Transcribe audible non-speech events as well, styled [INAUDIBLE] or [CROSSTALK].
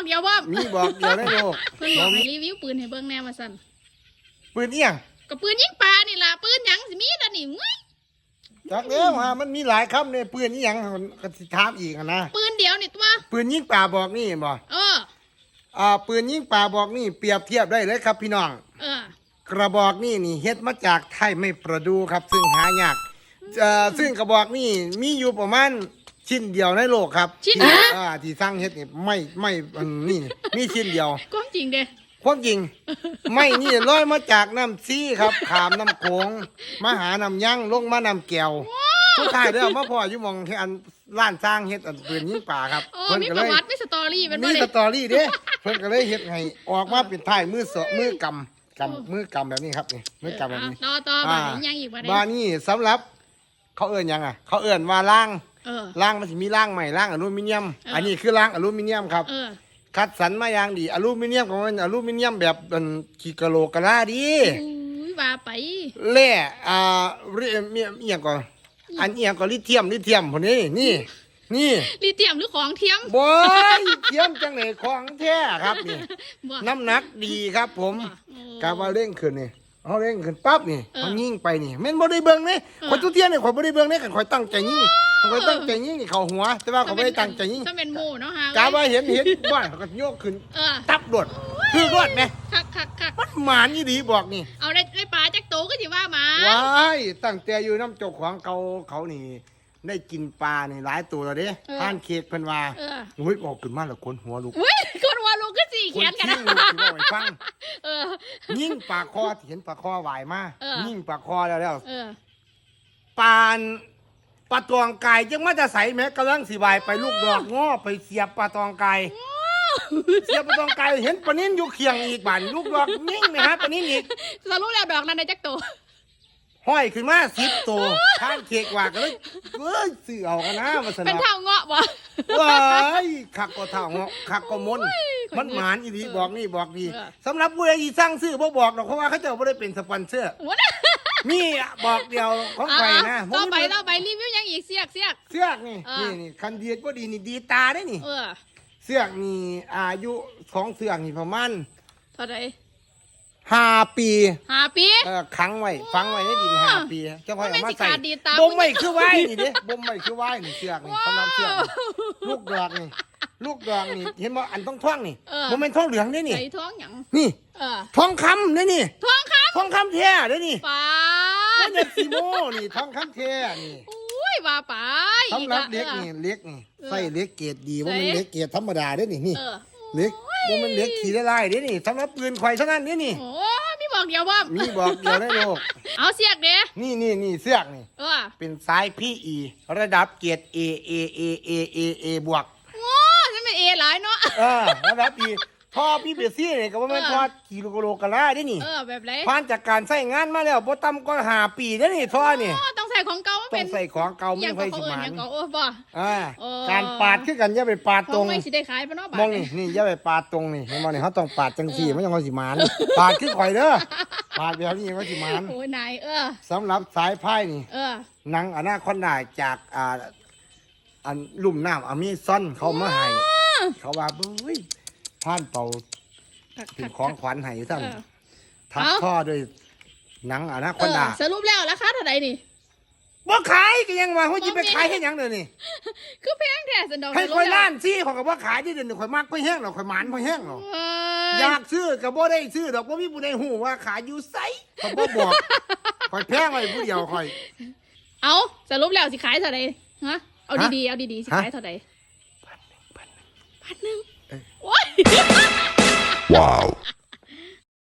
บอกเดียวว่ามีบอกเดียวได้โลกเพิ่นบอกให้รีวิวปืนให้เบิ่งแน่ว่าซั่นปืนเอียงก็ปืนยิงปลานี่ล่ะปืนหยังสิมีตอนนี้งุ้ยจักเด้อมามันมีหลายคำเนี่ยปืนอีหยังก็สิถามอีกอะนะปืนเดียวนี่ตัวปืนยิงป่าบอกนี่บ่เอออ่าปืนยิงป่าบอกนี่เปรียบเทียบได้เลยครับพี่น้องเออกระบอกนี่นี่เฮ็ดมาจากไทยไม่ประดูครับ ซึ่งหายากเอ่อซึ่งกระบอกนี่มีอยู่ประมาณ ชิ้นเดียวในโลกครับชิ้นที่เดียวอ่าที่สร้างเฮ็ดนี่ไม่ไม่อันนี่มีชิ้นเดียวความจริงเด้ ความจริง ไม่นี่ลอยมาจากน้ำซีครับขามน้ำโขงมาหาน้ำยั่งลงมาน้ำแก้วสุดท้ายเด้อมาพ่ออยู่หมองที่อันร้านสร้างเฮ็ดอันปืนยิงป่าครับโอ้เพิ่นมีก็ปเลระยวัติมีสตอรี่เป็นบ่มีเด้สตอรี่เด้ เพิ่นก็เลยเฮ็ดให้ออกมาเป็นท้ายมือสอมือกำกำมือกำแบบนี้ครับนี่มือกำแบบนี้ ต่อต่อบ่ายังอีกบ่ได้ บ้านนี่สำหรับ เขาเอิ้นหยังอะ เขาเอิ้นว่าล่าง เออ ล่างมันสิมีล่างใหม่ล่างอลูมิเนียมเอออัอันนี้คือล่างอลูมิเนียมครับ เออ คัดสรรมาอย่างดีอลูมิเนียมของมันอลูมิเนียมแบบมันกี่กะโหลกะลาดีอุ้ยว่าไปแร่อ่าเรียเมียเอียงก่อนอันเอียงก็ลิเธียมลิเธียมพวกนี้นี่ นี่ลิเทียมหรือของเทียมบอยเทียมจังไหนของแท้ครับนี่บ่น้ำหนักดีครับผมโอ้กาว่าเร่งขึ้นนี่เอาเร่งขึ้นปั๊บนี่เออมันยิงไปนี่แม่นบ่ได้เบิ่งนี่เออคนทุกเที่ยนี่ข่อยบ่ได้เบิ่งนี่กันข่อยตั้งใจยิง ข่อยตั้งใจยิงนี่เข้าหัว แต่ว่าข่อยบ่ได้ตั้งใจยิงก็เป็นหมู่เนาะฮะกาว่าเห็นเห็นบ้านเขาก็โยกขึ้นเออตับโดดคือรอดไหมคักคักคักมันหมานอีหลีบอกนี่ เอาได้ได้ปลาจักโตก็สิว่าหมาว้ายตั้งแต่อยู่น้ำเจกของเก่าเขานี่ได้กินปลานี่หลายตัวแล้วเด้ทานเค้กเพิ่นว่าเออโอ้ยบอกขึ้นมาแล้วคนหัวลุกอุ้ยคนว่าลูกก็สี่แขนกันคนะที่ลูกสิบอกให้ฟังเออยิ่งปลาคอที่เห็นปลาคอไหวมาเออยิ่งปลาคอแล้วแล้วเออปาน ปลาตองไก่ยังมาจะใส่แม้กำลังสีวายไปลูกดอกง้อไปเสียบปลาตองไก่เสียบปลาตองไก่เห็นปลานิ่นอยู่เคียงอีกบานลูกดอกนิ่งนะฮะปลานิ่นอีกสรุปแล้วดอกนั้นได้จักโตห้อยขึ้นมาสิบตัวทานเค้กว่ากันเลยเอ้ยสื่อเอากันนะมาสเป็นนะเท่าเงาะบ่ว้ายคักก็เท่าเงาะคักก็มนคนมันหมานอีดีบอกนี่บอกดีเออสำหรับผู้ใดที่สร้างซื้อบ่บอกหรอกเพราะว่าเขาเจะไม่ได้เป็นสปอนเซอร์หัวหน้า มีบอกเดียวของใครนะเอาต่อไปผมมีต่อไปรีวิวยังอีกเสียกเสียกเสือกนี่เออ นี่นี่คันเดียดก็ดีนี่ดีตาได้นี่ เออเสือกนี่อายุของเสือกนี่ประมาณเท่าไหรห้าปี ห้าปี เออขังไว้ฟังไว้ในดินห้าปีเจ้าพ่อมันเอาไม่มาสิใส่ขาดดีตามบ่มไว้คือไว้นี่เด้บ่มไว้คือไว้นี่เสือกนี่สำหรับเสือกนี่ลูกดอกนี่ลูกดอกนี่เห็นบ่อันต้องท่องนี่เออ บ่แม่นท่องเหลืองเด้นี่ ใส่ท้องหยังนี่เออทองคำเด้นี่ ท้องครับทองคำแท้เด้นี่ป้า นั่ดนน่ะสิโมนี่ทองคำแท้นี่อุ้ยว่าไปสำหรับเล็กอนี่อเล็กนี่เออใส่เล็กเกรดดีว่ามันใส่เล็กเกรดธรรมดาเด้นี่นี่เออเล็กว่ามันเล็กขี่ได้ไล่เด้นี่สำหรับปืนไข่เท่านั้นนี่นี่โอ้มีบอกเดียวว่ามีบอกเดียวในโลกเอาเสียกเด้นี่นี่นี่เสือกนี่เออเป็นสายพีอีระดับเกรด A A A A A A บวกโอ้นั่นเป็นเอหลายเนาะเออระดับอี พอพี่เบซี่นี่ก็ว่ามันเออพอกิโลโลกะลาเด้นี่เออแบบไรผ่านจากการใช้งานมาแล้วบ่ต่ำก็หาปีเด้นี่ท่อนี่อ๋อต้องใส่ของเก่ามาต้เป็อนงใส่ของเก่าอไม่ย่างไฟเขาสิเอิญหมาอนย่างเขาโอ้บ่ อ่าเออ การปาดคือกันอย่าไปปาดขตรองง ไม่สิได้ขายปะเนาะบาทมองนี่นี่อย่าไปปาดตรงนี่เห็นบ่นี่เขาต้องปาดจังสี่ไม่ต้องเอาสิหมานปาดคือข่อยเด้อปาดแบบนี้เขาสิหมานโอ้ยนายเออ สำหรับสายพายนี่ เออ หนังอนาคอนดาจากอ่าอันลุ่มน้ำอเมีซอนเขามาให้เขาว่าเบ้ย ผ่านเป่าเป็นของขวัญให้ท่านเออทักเอ้าข้อด้วยหนังอนาคเออนอดาสรุปแล้วราคาเท่าไหร่นี่บ่ขายก็ยังว่าเขาจะไปขายให้หยังเด้อนี่คือแพงแท้สันดอกให้ข่อยล้านซี่เขาก็บ่ขายที่เดี๋ยวนี้ข่อยมักข่อยแห้งหรอกข่อยหมานข่อยแห้งหรอกเออยากซื้อก็บ่ได้ซื้อดอกบ่มีผู้ใดฮู้ว่าขายอยู่ไสเขาบ่บอกข่อยแพงไว้ผู้เดียวข่อย เอาสรุปแล้วสิขายเท่าไหร่ฮะเอาฮะดีๆเอาดีๆสิฮะขายเท่าไหร่พันหนึ่งพันหนึ่งพันหนึ่งเอ้ยโอ้ย [LAUGHS] Wow.